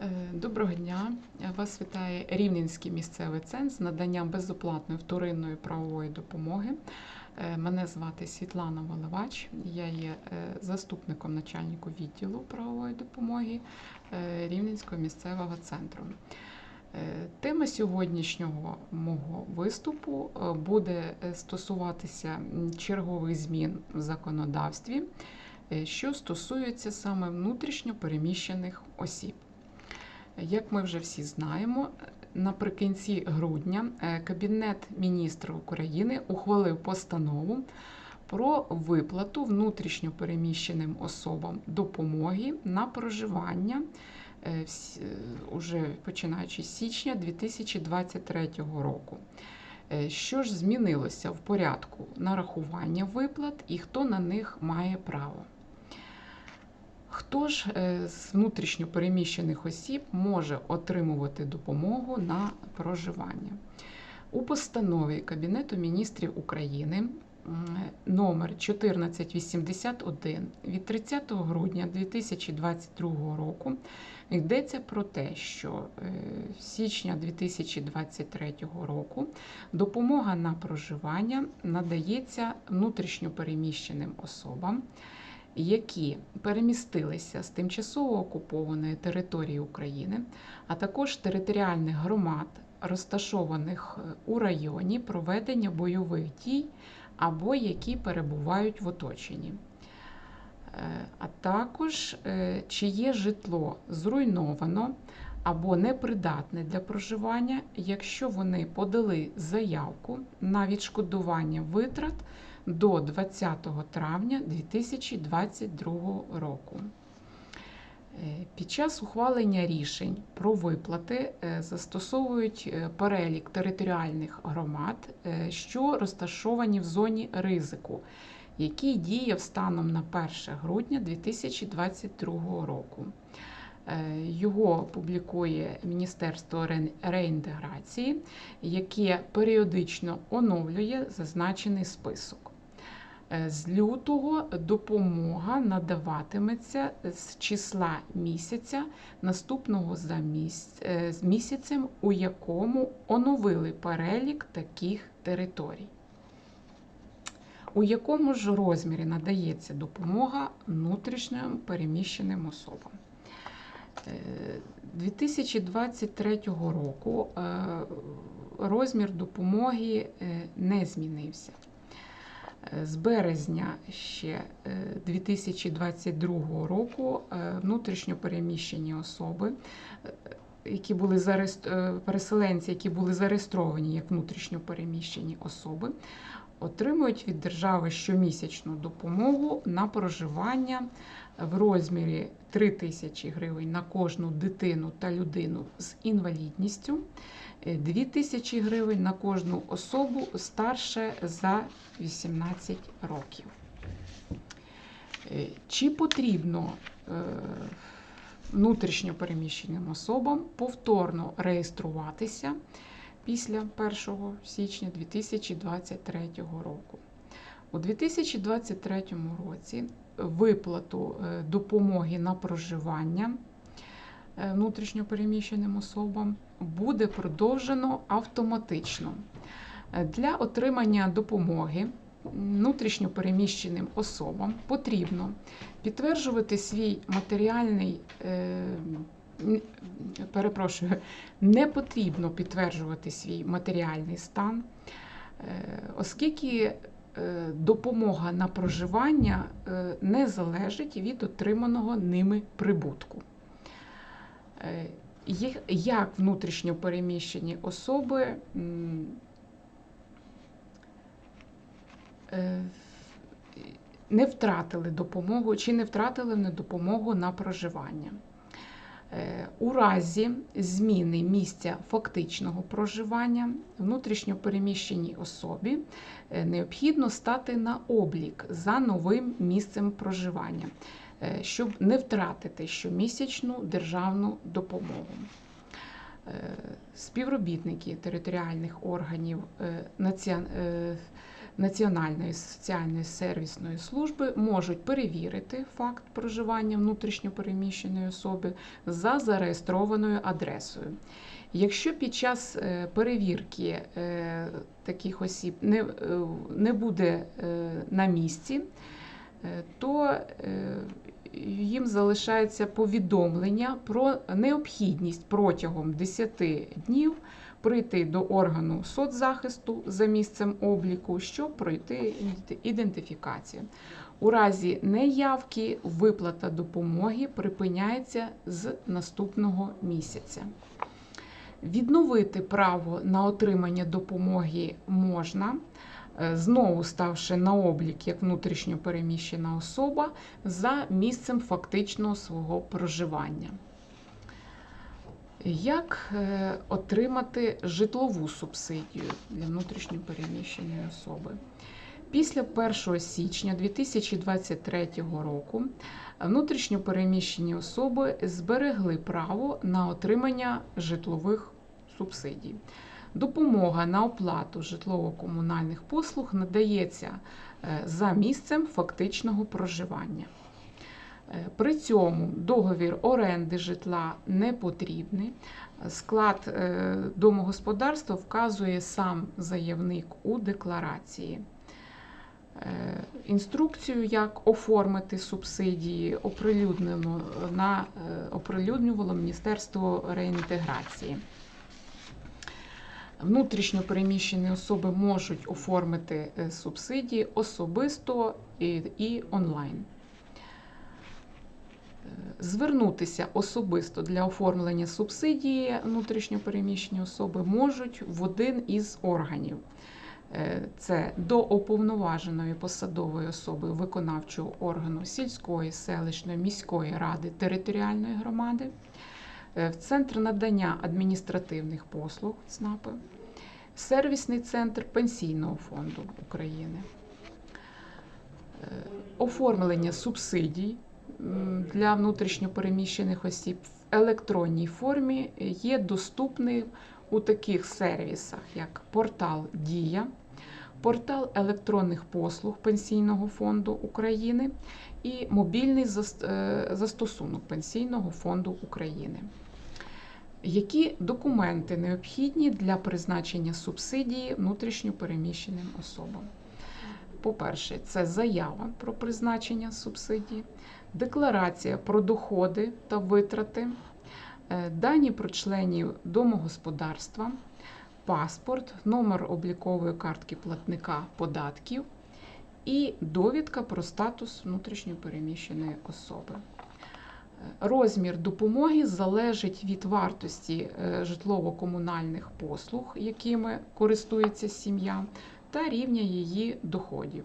Е, Доброго дня. Вас вітає Рівненський місцевий центр з наданням безоплатної вторинної правової допомоги. Е, Мене звати Світлана Валивач. Я є е, заступником начальнику відділу правової допомоги Рівненського місцевого центру. Тема сьогоднішнього мого виступу буде стосуватися чергових змін в законодавстві, що стосується саме внутрішньо переміщених осіб. Як ми вже всі знаємо, наприкінці грудня е, Кабінет міністрів України ухвалив постанову про виплату внутрішньо переміщеним особам допомоги на проживання е, е, уже починаючи з січня 2023 року. Що ж змінилося в порядку нарахування виплат і хто на них має право? Хто ж е, з внутрішньо переміщених осіб може отримувати допомогу на проживання? У постанові Кабінету міністрів України номер 1481 від 30 грудня 2022 року йдеться про те, що е, з січня 2023 року допомога на проживання надається внутрішньо переміщеним особам які перемістилися з тимчасово окупованої території України, а також територіальних громад, розташованих е, у районі проведення бойових дій або які перебувають в оточенні. Е, А також е, чиє житло зруйновано або непридатне для проживання, якщо вони подали заявку на відшкодування витрат до 20 травня 2022 року. Е, Під час ухвалення рішень про виплати е, застосовують е, перелік територіальних громад, що розташовані в зоні ризику, який діє станом на 1 грудня 2022 року. Його публікує Міністерство ре- реінтеграції, яке періодично оновлює зазначений список. Е, З лютого допомога надаватиметься з числа місяця наступного за е, місяцем, у якому оновили перелік таких територій. У якому ж розмірі надається допомога внутрішньо переміщеним особам? Е, 2023 року е, розмір допомоги не змінився. Е, З березня ще е, 2022 року внутрішньопереміщені внутрішньо переміщені особи, е, які були е, переселенці, які були зареєстровані як внутрішньо переміщені особи, отримують від держави щомісячну допомогу на проживання в розмірі 3 тисячі гривень на кожну дитину та людину з інвалідністю, 2 тисячі гривень на кожну особу старше за 18 років. Е, Чи потрібно е, внутрішньо переміщеним особам повторно реєструватися після 1 січня 2023 року? У 2023 році виплату е, допомоги на проживання е, внутрішньо переміщеним особам буде продовжено автоматично. Е, Для отримання допомоги внутрішньо переміщеним особам потрібно підтверджувати свій матеріальний. Перепрошую, не потрібно підтверджувати свій матеріальний стан, оскільки допомога на проживання е, не залежить від отриманого ними прибутку. Е, Як внутрішньо переміщені особи е, не втратили допомогу чи не втратили вони допомогу на проживання. Е, У разі зміни місця фактичного проживання внутрішньо переміщеній особі е, необхідно стати на облік за новим місцем проживання, е, щоб не втратити щомісячну державну допомогу. Співробітники територіальних органів націон- е, Національної соціальної сервісної служби можуть перевірити факт проживання внутрішньопереміщеної особи за зареєстрованою адресою. Якщо під час е, перевірки е, таких осіб не, е, не буде на місці, то їм залишається повідомлення про необхідність протягом 10 днів прийти до органу соцзахисту за місцем обліку, щоб пройти ідентифікацію. У разі неявки виплата допомоги припиняється з наступного місяця. Відновити право на отримання допомоги можна, е, знову ставши на облік як внутрішньо переміщена особа за місцем фактичного свого проживання. Як е, отримати житлову субсидію для внутрішньо переміщеної особи? Після 1 січня 2023 року внутрішньо переміщені особи зберегли право на отримання житлових субсидій. Допомога на оплату житлово-комунальних послуг надається е, за місцем фактичного проживання. Е, При цьому договір оренди житла не потрібний. Склад е, домогосподарства вказує сам заявник у декларації. Е, Інструкцію, як оформити субсидії, оприлюднено на оприлюднювало Міністерство реінтеграції. Внутрішньо переміщені особи можуть оформити субсидії особисто і онлайн. Звернутися особисто для оформлення субсидії внутрішньо переміщені особи можуть в один із органів. Е, Це до уповноваженої посадової особи виконавчого органу сільської, селищної, міської ради територіальної громади, е, в Центр надання адміністративних послуг ЦНАПи, сервісний центр Пенсійного фонду України. Е, Оформлення субсидій для внутрішньопереміщених осіб в електронній формі є доступним у таких сервісах, як портал Дія, портал електронних послуг Пенсійного фонду України і мобільний е, застосунок Пенсійного фонду України. Які документи необхідні для призначення субсидії внутрішньопереміщеним особам? По-перше, це заява про призначення субсидії, декларація про доходи та витрати, е, дані про членів домогосподарства, паспорт, номер облікової картки платника податків і довідка про статус внутрішньопереміщеної особи. Е, Розмір допомоги залежить від вартості е, житлово-комунальних послуг, якими користується сім'я, та рівня її доходів.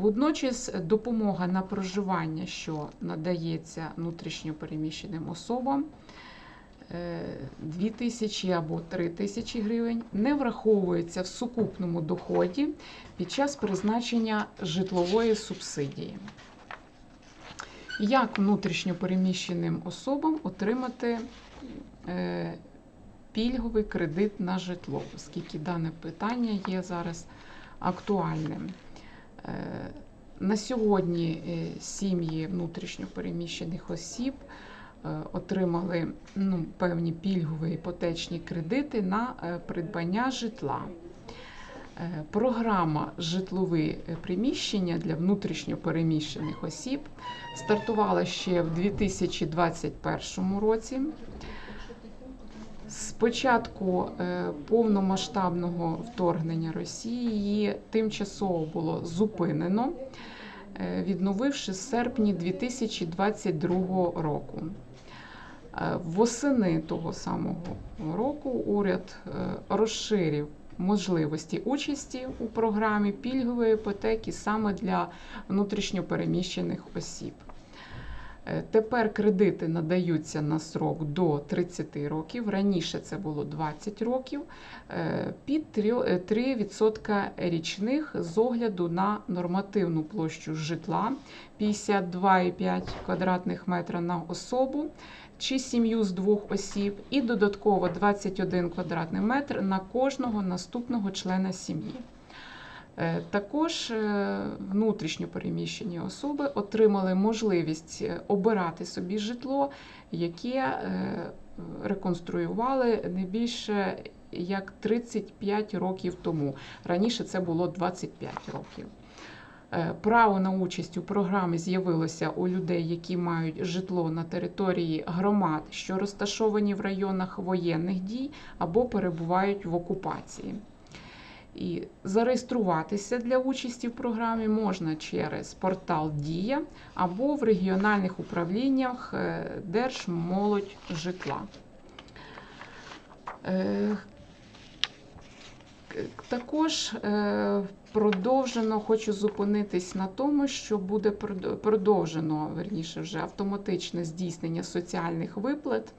Водночас допомога на проживання, що надається внутрішньопереміщеним особам, 2 тисячі або 3 тисячі гривень, не враховується в сукупному доході під час призначення житлової субсидії. Як внутрішньопереміщеним особам отримати е, пільговий кредит на житло, оскільки дане питання є зараз актуальним. Е, На сьогодні е, сім'ї внутрішньопереміщених осіб е, отримали ну, певні пільгові іпотечні кредити на придбання житла. Програма житлові приміщення для внутрішньопереміщених осіб стартувала ще в 2021 році. З початку е, повномасштабного вторгнення Росії тимчасово було зупинено, е, відновивши з серпня 2022 року. Е, Восени того самого року уряд розширив можливості участі у програмі пільгової іпотеки саме для внутрішньопереміщених осіб. Е, Тепер кредити надаються на срок до 30 років. Раніше це було 20 років е, під 3% річних з огляду на нормативну площу житла 52,5 квадратних метра на особу чи сім'ю з двох осіб, і додатково 21 квадратний метр на кожного наступного члена сім'ї. Е, Також е, внутрішньо переміщені особи отримали можливість е, обирати собі житло, яке реконструювали не більше як 35 років тому. Раніше це було 25 років. Право на участь у програмі з'явилося у людей, які мають житло на території громад, що розташовані в районах воєнних дій або перебувають в окупації. І зареєструватися для участі в програмі можна через портал Дія або в регіональних управліннях е, Держмолодь житла. Е, Також е, продовжено, хочу зупинитись на тому, що буде продовжено верніше вже автоматичне здійснення соціальних виплат,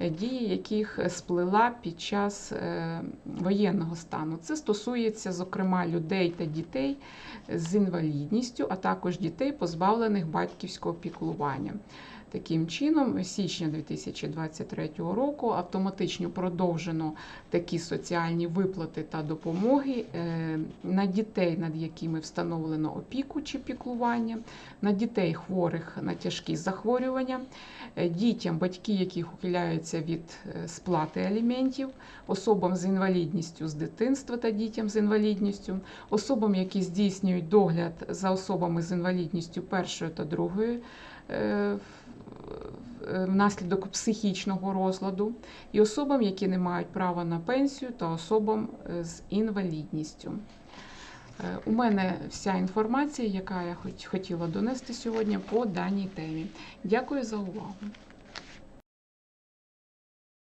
дії яких сплила під час е, воєнного стану. Це стосується, зокрема, людей та дітей з інвалідністю, а також дітей, позбавлених батьківського піклування. Таким чином, з січня 2023 року автоматично продовжено такі соціальні виплати та допомоги е, на дітей, над якими встановлено опіку чи піклування, на дітей хворих на тяжкі захворювання, е, дітям, батьки яких ухиляються від е, сплати аліментів, особам з інвалідністю з дитинства та дітям з інвалідністю, особам, які здійснюють догляд за особами з інвалідністю першої та другої. Е, Внаслідок психічного розладу, і особам, які не мають права на пенсію, та особам е, з інвалідністю. Е, У мене вся інформація, яка я хотіла донести сьогодні по даній темі. Дякую за увагу.